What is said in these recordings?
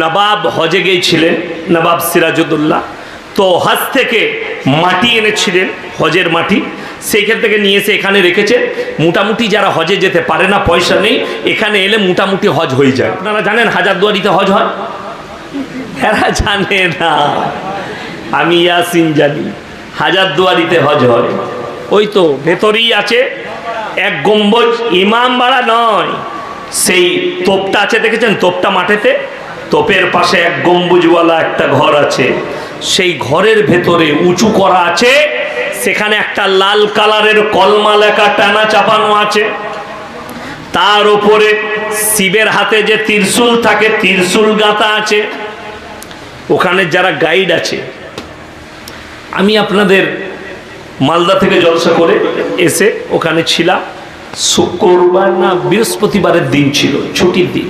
নবাব হজে গিয়েছিলেন, নবাব সিরাজউদ্দৌল্লা তো হজ থেকে মাটি এনেছিলেন, হজের মাটি। সেইখান থেকে নিয়ে এসে এখানে রেখেছে মোটামুটি যারা হজে যেতে পারে না, পয়সা নেই, এখানে এলে মোটামুটি হজ হয়ে যায়। আপনারা জানেন হাজারদুয়ারিতে হজ হয়? এরা জানে না। আমি ইয়াসিন জানি, হাজারদুয়ারিতে হজ হয়। ওই তো ভেতরেই আছে, এক গম্বজ, ইমাম বাড়া নয়। সেই তোপটা আছে, দেখেছেন? তোপটা মাঠেতে। তোপের পাশে এক গম্বুজওয়ালা একটা ঘর আছে। সেই ঘরের ভেতরে উঁচু করা আছে। সেখানে একটা লাল কালারের কলমা লেখা টানা চাপানো আছে। তার উপরে শিবের হাতে যে ত্রিশূল থাকে, ত্রিশূল গাঁথা আছে। ওখানে যারা গাইড আছে। আমি আপনাদের মালদা থেকে জলসা করে এসে ওখানে ছিলাম। শুক্রবার না বৃহস্পতিবারের দিন ছিল, ছুটির দিন।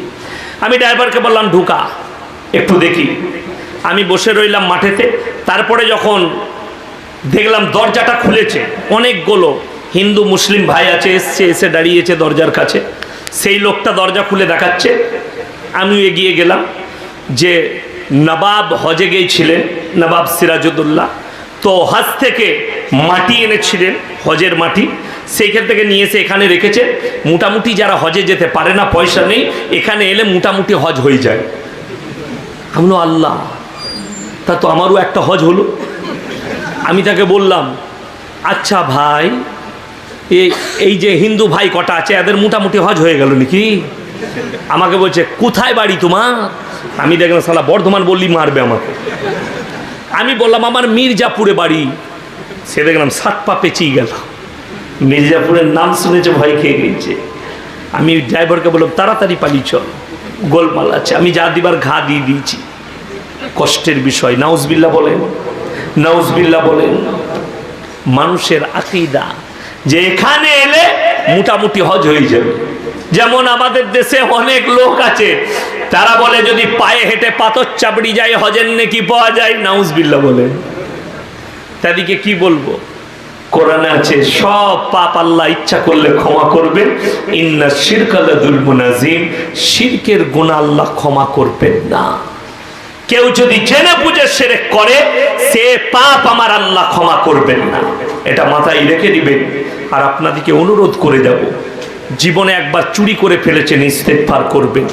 আমি ড্রাইভারকে বললাম, ঢুকা, একটু দেখি। আমি বসে রইলাম মাঠেতে। তারপরে যখন দেখলাম দরজাটা খুলেছে অনেকগুলো হিন্দু, মুসলিম ভাই আছে, এসছে, এসে দাঁড়িয়েছে দরজার কাছে। সেই লোকটা দরজা খুলে দেখাচ্ছে। আমি এগিয়ে গেলাম যে নবাব হজে গিয়েছিলেন নবাব সিরাজউদ্দৌল্লা তো হজ থেকে মাটি এনেছিলেন, হজের মাটি। সেইখান থেকে নিয়ে এসে এখানে রেখেছে। মোটামুটি যারা হজে যেতে পারে না, পয়সা নেই, এখানে এলে মোটামুটি হজ হয়ে যায়। আমি আল্লাহ, তা তো আমারও একটা হজ হলো। আমি তাকে বললাম আচ্ছা ভাই এই যে হিন্দু ভাই কটা আছে, এদের মোটামুটি হজ হয়ে গেল নাকি? আমাকে বলছে, কোথায় বাড়ি তোমার? আমি দেখলাম সালা বর্ধমান বললি মারবে আমাকে। আমি বললাম, আমার মির্জাপুরে বাড়ি। সে দেখলাম সাত পা পেঁচিয়ে গেল। মির্জাপুরের নাম শুনেছে, ভয় খেয়ে গেছে। আমি ড্রাইভারকে বললাম, তাড়াতাড়ি পালিয়ে চল, গোলমাল আছে, আমি যা দিবার ঘা দিয়ে দিয়েছি। কষ্টের বিষয় নাউজবিল্লা বলেন নাউজবিল্লা বলেন, মানুষের আকিদা, যে এখানে এলে মোটামুটি হজ হয়ে যাবে। যেমন আমাদের দেশে অনেক লোক আছে, তারা বলে, যদি পায়ে হেঁটে পাথর চাপড়ি যায়, হজের নেকি পাওয়া যায়। নাউজবিল্লা বলে তাদেরকে কি বলব? কোরআনে আছে, সব পাপ আল্লাহ ইচ্ছা করলে ক্ষমা করবেন। ইন্না শিরকালাদুল মুনাজিম, শিরকের গুণা আল্লাহ ক্ষমা করবেন না। কেউ যদি জেনে বুঝে সেরে করে, সে পাপ আমার আল্লাহ ক্ষমা করবেন না। এটা মাথায় রেখে দিবেন। আর আপনাদেরকে অনুরোধ করে যাব জীবনে একবার চুরি করে ফেলেছেন, ইস্তেকফার করবেন।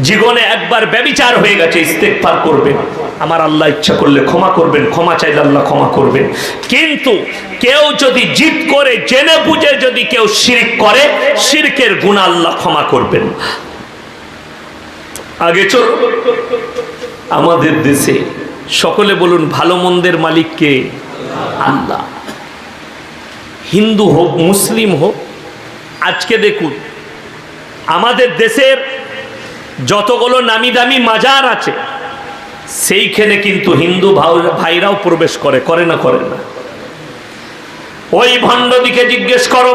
জীবনে একবার ব্যবিচার হয়ে গেছে, ইস্তেকফার করবেন। আমার আল্লাহ ইচ্ছা করলে ক্ষমা করবেন, ক্ষমা চাইলে আল্লাহ ক্ষমা করবেন। কিন্তু কেউ যদি জিদ করে, জেনে বুঝে যদি কেউ শিরিক করে, শিরকের গুণ আল্লাহ ক্ষমা করবেন। আগে চল আমাদের দেশে সকলে বলুন, ভালো মন্দের মালিককে আল্লাহ। হিন্দু হোক, মুসলিম হোক আজকে দেখুন, আমাদের দেশের যতগুলো নামি দামি মাজার আছে, সেইখানে কিন্তু হিন্দু ভাইরাও প্রবেশ করে করে না করে না। ওই ভণ্ডদিকে জিজ্ঞেস করো,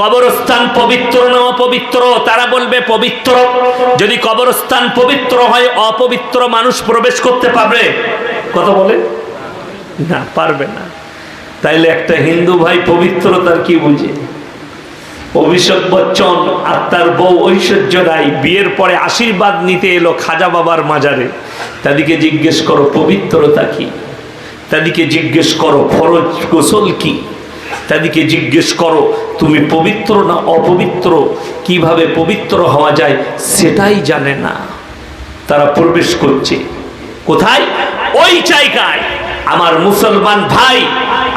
কবরস্থান পবিত্র না অপবিত্র? তারা বলবে পবিত্র। যদি কবরস্থান পবিত্র হয়, অপবিত্র মানুষ প্রবেশ করতে পারবে। কথা বলে? না, পারবে না। তাইলে একটা হিন্দু ভাই পবিত্রতার কি বুঝে? অভিষেক বচ্চন আর তার বউ ঐশ্বর্য রায় বিয়ের পরে আশীর্বাদ নিতে এলো খাজা বাবার মাজারে। তাদেরকে জিজ্ঞেস করো, পবিত্রতা কি? তাদেরকে জিজ্ঞেস করো, ফরজ গোসল কি? তাদেরকে জিজ্ঞেস করো, তুমি পবিত্র না অপবিত্র? কীভাবে পবিত্র হওয়া যায় সেটাই জানে না। তারা প্রবেশ করছে। কোথায়? ওই জায়গায়। আমার মুসলমান ভাই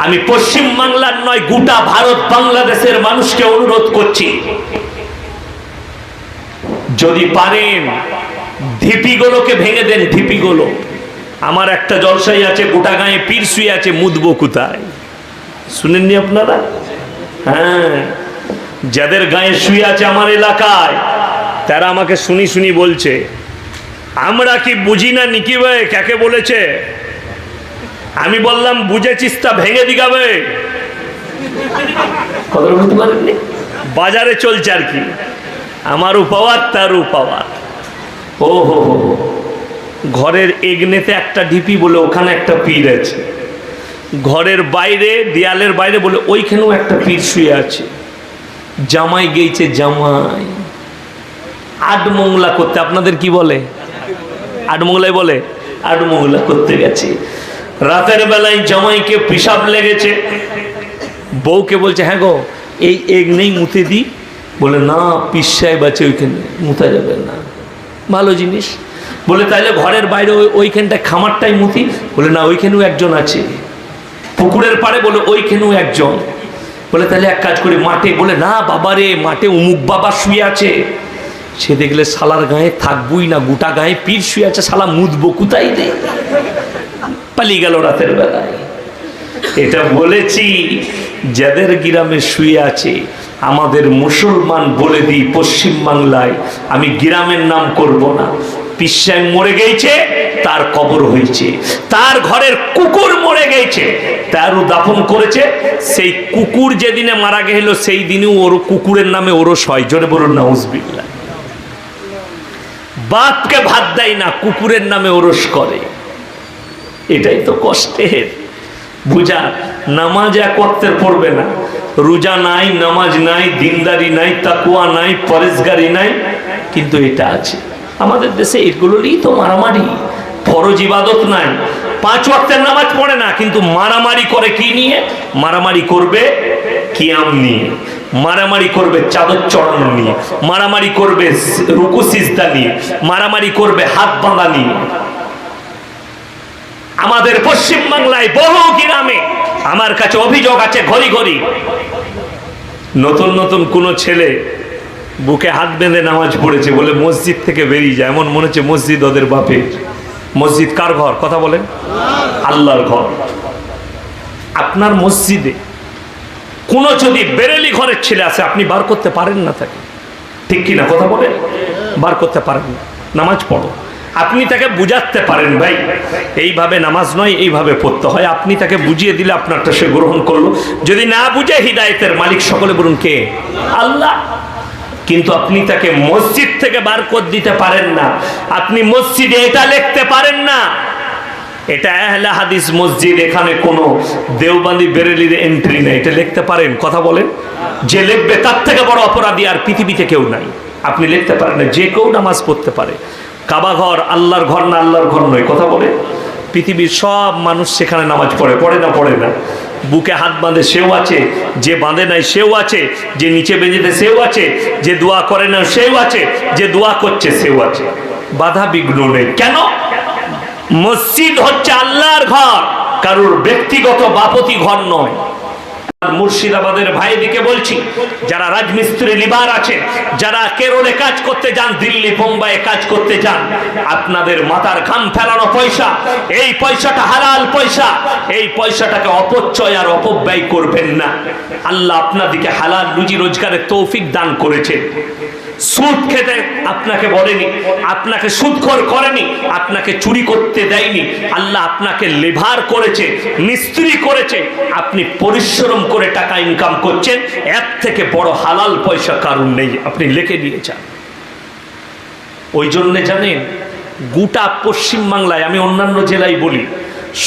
আমি পশ্চিম বাংলার নয়, গোটা ভারত বাংলাদেশের মানুষকে অনুরোধ করছি। যদি পারেন, ঢিপিগুলোকে ভেঙে দেন, ঢিপিগুলো। আমার একটা জলসাই আছে গোটা গায়ে পীর শুয়ে আছে, মুদবো কোথায়? শুনেননি আপনারা? হ্যাঁ। যাদের গায়ে শুয়ে আছে আমার এলাকায়, তারা আমাকে শুনি শুনি বলছে। আমরা কি বুঝি না, নিকি ভাই, কাকে বলেছে? আমি বললাম বুঝেছিস তা ভেঙে দিগাবে পারেননি বাজারে চলছে আর কি। আমার পাওয়ার তার পাওয়ার ও হো হো। ঘরের এগনেতে একটা ঢিপি বলে ওখানে একটা পীর আছে। ঘরের বাইরে দেয়ালের বাইরে বলে ওইখানেও একটা পীর শুয়ে আছে। জামাই গেইছে জামাই। আট মোংলা করতে আপনাদের কি বলে? আটমোগলাই বলে? আটমোগলা করতে গেছে। রাতের বেলায় জামাইকে পিসাব লেগেছে। বউকে বলছে হ্যাঁ গো, এই এগ নেই, মুতে দি। বলে, না পিসায় বাচ্চা ওইখানে মুতা যাবে না। ভালো জিনিস। বলে, তাইলে ঘরের বাইরে ওই- ওইখানটায় খামারটাই মুতি। বলে, না, ওইখানেও একজন আছে। পুকুরের পাড়ে বলে, ওইখানেও একজন। বলে তাহলে এক কাজ করি, মাঠে। বলে, না, বাবারে, মাঠে উমুক বাবা শুয়ে আছে। সে দেখলে, শালার গায়ে থাকবই না, গোটা গায়ে পীর শুয়ে আছে, শালা মুদবো কোথায় রে? পালিয়ে গেল রাতের বেলায়। এটা বলেছি, যাদের গ্রামে শুয়ে আছে, আমাদের মুসলমান বলে দিই পশ্চিম বাংলায়, আমি গ্রামের নাম করব না। পিসায় মরে গেছে, তার কবর হয়েছে। তার ঘরের কুকুর মরে গেছে, তারও দাফন করেছে। সেই কুকুর যেদিনে মারা গেল, সেই দিনেও ওর কুকুরের নামে ওরও ছয় জোরে বলুন না উজবিল্লা বাপকে ভাত দেয় না, কুকুরের নামে ওরস করে। এটাই তো কষ্টের। বুঝা, নামাজ এক অর্থের পড়বে না। রোজা নাই, নামাজ নাই, দিনদারি নাই তাকুয়া নাই, পরেশগারি নাই, কিন্তু এটা আছে। আমাদের দেশে এগুলোরই তো মারামারি। ফরজ ইবাদত নাই। পাঁচ ওয়াক্তের নামাজ পড়ে না, কিন্তু মারামারি করে কি নিয়ে? মারামারি করবে কিয়াম নিয়ে। মারামারি করবে চাদর চড়ানো নিয়ে। মারামারি করবে রুকু সিজদা নিয়ে। মারামারি করবে হাত বাঁধা নিয়ে। আমাদের পশ্চিম বাংলায় বহু গ্রামে আমার কাছে অভিযোগ আছে ঘড়ি ঘড়ি। নতুন নতুন কোন ছেলে বুকে হাত বেঁধে নামাজ পড়েছে বলে মসজিদ থেকে বেরিয়ে যায়। এমন মনে হচ্ছে মসজিদ ওদের বাপে মসজিদ কার ঘর? কথা বলেন। আল্লাহর ঘর। আপনার মসজিদে কোনো যদি বেরেলি ঘরের ছেলে আছে, আপনি বার করতে পারেন না তাকে? ঠিক কিনা? কথা বলেন। বার করতে পারেন না। নামাজ পড়ো। আপনি তাকে বুঝাতে পারেন ভাই। এইভাবে নামাজ নয়, এইভাবে পড়তে হয়। আপনি তাকে বুঝিয়ে দিলে আপনারটা সে গ্রহণ করল। যদি না বুঝে হৃদায়তের মালিক সকলে বলুন কে? আল্লাহ। কিন্তু আপনি তাকে মসজিদ থেকে বার করে দিতে পারেন না। আপনি মসজিদে এটা লিখতে পারেন না। এটা আহলে হাদিস মসজিদ, এখানে কোনো দেওবান্দি বেরেলির এন্ট্রি নেই। এটা লিখতে পারেন, কথা বলেন। যে লিখবে তার থেকে বড় অপরাধী আর পৃথিবীতে কেউ নাই। আপনি লিখতে পারেন যে কেউ নামাজ পড়তে পারে। কাবা ঘর আল্লাহর ঘর না আল্লাহর ঘর নয়, কথা বলে। পৃথিবীর সব মানুষ সেখানে নামাজ পড়ে পড়ে না পড়ে না। বুকে হাত বাঁধে, সেও আছে। যে বাঁধে নাই, সেও আছে। যে নিচে বেঁধেতে সেও আছে। যে দোয়া করে না, সেও আছে। যে দোয়া করছে, সেও আছে। বাধা বিঘ্ন নেই। কেন? মসজিদ হচ্ছে আল্লাহর ঘর। কারোর ব্যক্তিগত বাপতি ঘর নয়। মুর্শিদাবাদের ভাইদিকে বলছি, যারা রাজমিস্ত্রি লিবার আছে, যারা কেরলে কাজ করতে যান, দিল্লি বোম্বাইয়ে কাজ করতে যান, আপনাদের মাথার ঘাম ফেলানো পয়সা, এই পয়সাটা হালাল পয়সা, এই পয়সাটাকে অপচয় আর অপব্যয় করবেন না। আল্লাহ আপনাদিকে হালাল রুজি রোজগারের তৌফিক দান করেছে। সুদ খেতে আপনাকে বলেনি, আপনাকে সুদখোর করেনি, আপনাকে চুরি করতে দেয়নি। আল্লাহ আপনাকে লেভার করেছে, মিস্ত্রি করেছে, আপনি পরিশ্রম করে টাকা ইনকাম করছেন, এর থেকে বড় হালাল পয়সা কারণ নেই, আপনি লিখে দিয়েছেন ওই জন্যে জানেন, গোটা পশ্চিম বাংলায়, আমি অন্যান্য জেলায় বলি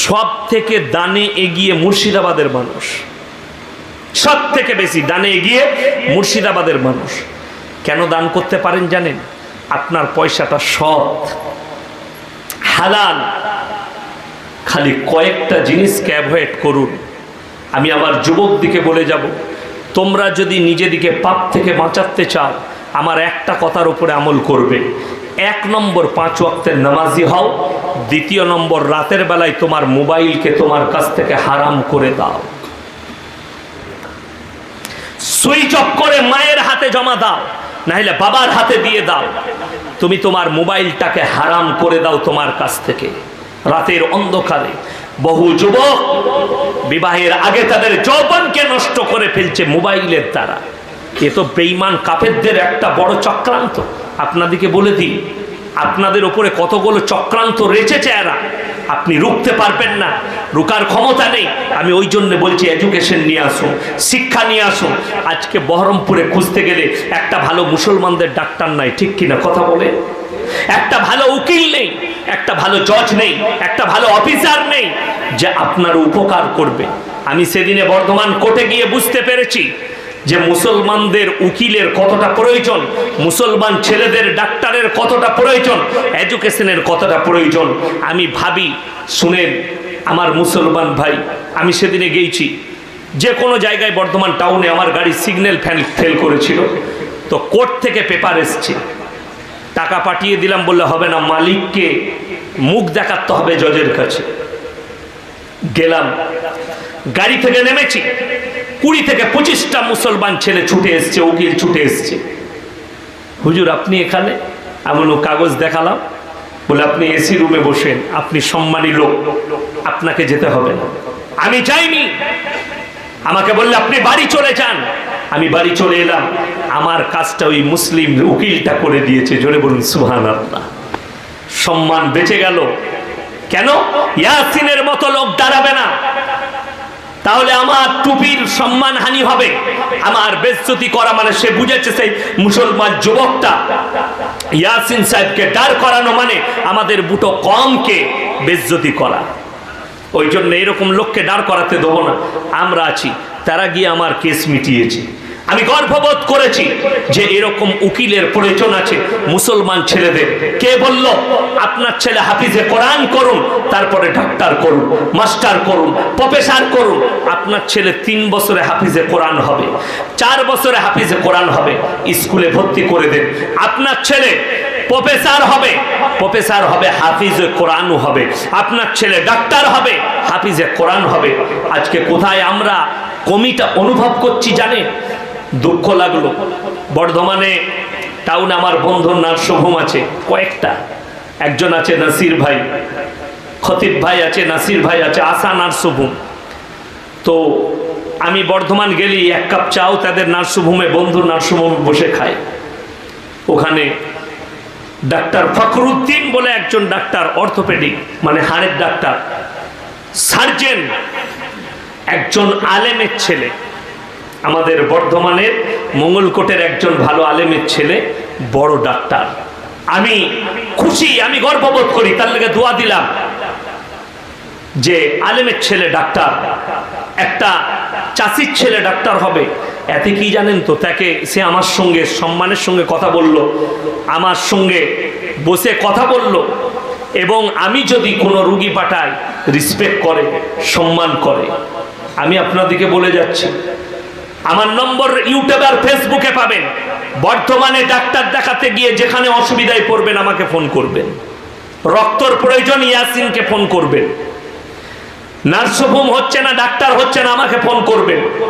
সব থেকে দানে এগিয়ে মুর্শিদাবাদের মানুষ। সব থেকে বেশি দানে এগিয়ে মুর্শিদাবাদের মানুষ। কেন দান করতে পারেন জানেন? আপনার পয়সাটা সৎ। হালাল। খালি কয়েকটা জিনিসকে অ্যাভয়েড করুন। আমি আবার যুবক দিকে বলে যাব। তোমরা যদি নিজেদিকে পাপ থেকে বাঁচাতে চাও, আমার একটা কথার উপরে আমল করবে। এক নম্বর পাঁচ ওয়াক্তের নামাজি হও। দ্বিতীয় নম্বর রাতের বেলায় তোমার মোবাইলকে তোমার কাছ থেকে হারাম করে দাও। সুইচ অফ করে মায়ের হাতে জমা দাও। নাহলে বাবার হাতে দিয়ে দাও। তুমি তোমার মোবাইলটাকে হারাম করে দাও তোমার কাছ থেকে। রাতের অন্ধকারে বহু যুবক বিবাহের আগে তাদের যৌবনকে নষ্ট করে ফেলছে মোবাইলের দ্বারা। এ তো বেইমান কাফেরদের একটা বড় চক্রান্ত। আপনাদেরকে বলে দিই, আপনাদের ওপরে কতগুলো চক্রান্ত রেচেছে এরা? আপনি রুখতে পারবেন না। রুকার ক্ষমতা নেই। আমি ওই জন্য বলছি এডুকেশন নিয়ে আসুন, শিক্ষা নিয়ে আসুন। আজকে বহরমপুরে খুঁজতে গেলে একটা ভালো মুসলমানদের ডাক্তার নাই, ঠিক কিনা কথা বলে? একটা ভালো উকিল নেই, একটা ভালো জজ নেই, একটা ভালো অফিসার নেই, যে আপনার উপকার করবে। আমি সেদিনে বর্ধমান কোর্টে গিয়ে বুঝতে পেরেছি যে মুসলমানদের উকিলের কতটা প্রয়োজন, মুসলমান ছেলেদের ডাক্তারের কতটা প্রয়োজন, এডুকেশনের কতটা প্রয়োজন, আমি ভাবি, শুনেন, আমার মুসলমান ভাই, আমি সেদিনে গেইছি, যে কোনো জায়গায় বর্ধমান টাউনে আমার গাড়ি সিগন্যাল ফ্যান ফেল করেছিল, তো কোর্ট থেকে পেপার এসছে, টাকা পাঠিয়ে দিলাম, বললে হবে না, মালিককে মুখ দেখাতে হবে জজের কাছে, গেলাম, গাড়ি থেকে নেমেছি কুড়ি থেকে পঁচিশটা মুসলমান ছেলে ছুটে এসছে, উকিল ছুটে এসছে। হুজুর, আপনি এখানে? এমন কাগজ দেখালাম। বলে, আপনি এসি রুমে বসেন, আপনি সম্মানী লোক, আপনাকে যেতে হবে না। আমি যাইনি। আমাকে বললে, আপনি বাড়ি চলে যান। আমি বাড়ি চলে এলাম। আমার কাজটা ওই মুসলিম উকিলটা করে দিয়েছে, জোরে বলুন সুহান আল্লাহ সম্মান বেঁচে গেল। কেন? ইয়াসিনের মতো লোক দাঁড়াবে না। তাহলে আমার টুপির সম্মান হানি হবে। আমার বেজ্জতি করা মানে সে বুঝেছে সেই মুসলমান যুবকটা। ইয়াসিন সাহেবকে দাঁড় করানো মানে আমাদের বুটো কমকে বেজ্জতি করা। ওই জন্য এরকম লোককে দাঁড় করাতে দেবো না। আমরা আছি, তারা গিয়ে আমার কেস মিটিয়েছে। আমি গর্ববোধ করেছি যে এরকম উকিলের প্রয়োজন আছে মুসলমান ছেলেদের। কে বলল, আপনার ছেলে হাফিজে কোরআন করুন, তারপরে ডাক্তার করুন, মাস্টার করুন, প্রফেসর করুন। আপনার ছেলে তিন বছরে হাফিজে কোরআন হবে, চার বছরে হাফিজে কোরআন হবে, স্কুলে ভর্তি করে দেন। আপনার ছেলে প্রফেসর হবে প্রফেসর হবে, হাফিজে কোরআনও হবে। আপনার ছেলে ডাক্তার হবে, হাফিজে কোরআন হবে। আজকে কোথায় আমরা কমিটা অনুভব করছি জানে দুঃখ লাগল। বর্ধমানে টাউন আমার বন্ধুর নার্সভূম আছে, কয়েকটা। একজন আছে নাসির ভাই, খতিব ভাই আছে, নাসির ভাই আছে, আশা নার্সভূম। তো আমি বর্ধমান গেলি, এক কাপ চাও তাদের নার্সভূমে, বন্ধুর নার্সভূমে বসে খায় ওখানে ডাক্তার ফখরুদ্দিন বলে একজন ডাক্তার, অর্থোপেডিক মানে হাড়ের ডাক্তার, সার্জেন, একজন আলেমের ছেলে। আমাদের বর্ধমানের মঙ্গলকোটের একজন ভালো আলেমের ছেলে, বড় ডাক্তার। আমি খুশি, আমি গর্ববোধ করি, তার লেগে দোয়া দিলাম যে আলেমের ছেলে ডাক্তার, একটা চাষির ছেলে ডাক্তার হবে। এতে কি জানেন তো, তাকে সে আমার সঙ্গে, সম্মানের সঙ্গে কথা বলল, আমার সঙ্গে বসে কথা বলল, এবং আমি যদি কোনো রুগী পাঠাই রিসপেক্ট করে, সম্মান করে। আমি আপনাদেরকে বলে যাচ্ছি আমার নম্বর ইউটিউবে আর ফেসবুকে পাবেন। বর্তমানে ডাক্তার দেখাতে গিয়ে যেখানে অসুবিধায় পড়বেন, আমাকে ফোন করবেন। রক্তর প্রয়োজন, ইয়াসিনকে ফোন করবেন। নার্সহোম হচ্ছে না, ডাক্তার হচ্ছে না, আমাকে ফোন করবেন।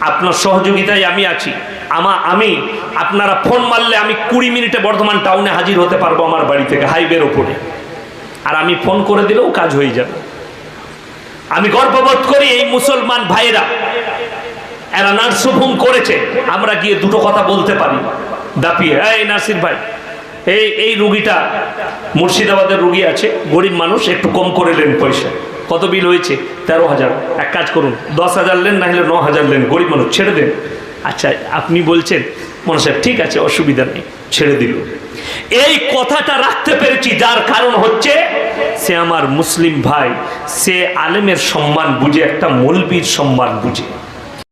আপনার সহযোগিতায় আমি আছি। আমা, আমি, আপনারা ফোন মারলে আমি কুড়ি মিনিটে বর্ধমান টাউনে হাজির হতে পারব আমার বাড়ি থেকে, হাইওয়ের ওপরে। আর আমি ফোন করে দিলেও কাজ হয়ে যাবে। আমি গর্ববোধ করি এই মুসলমান ভাইয়েরা এরা নার্সভূম করেছে, আমরা গিয়ে দুটো কথা বলতে পারি। দাপিয়ে, এই নার্সির ভাই, এই এই রুগীটা মুর্শিদাবাদের রুগী আছে, গরিব মানুষ, একটু কম করে নেন পয়সা। কত বিল হয়েছে? তেরো হাজার। এক কাজ করুন, দশ হাজার লেন না হলে ন হাজার লেন গরিব মানুষ, ছেড়ে দেন। আচ্ছা আপনি বলছেন, মনে সাহেব, ঠিক আছে, অসুবিধা নেই, ছেড়ে দিল। এই কথাটা রাখতে পেরেছি, যার কারণ হচ্ছে, সে আমার মুসলিম ভাই, সে আলেমের সম্মান বুঝে, একটা মৌলবীর সম্মান বুঝে।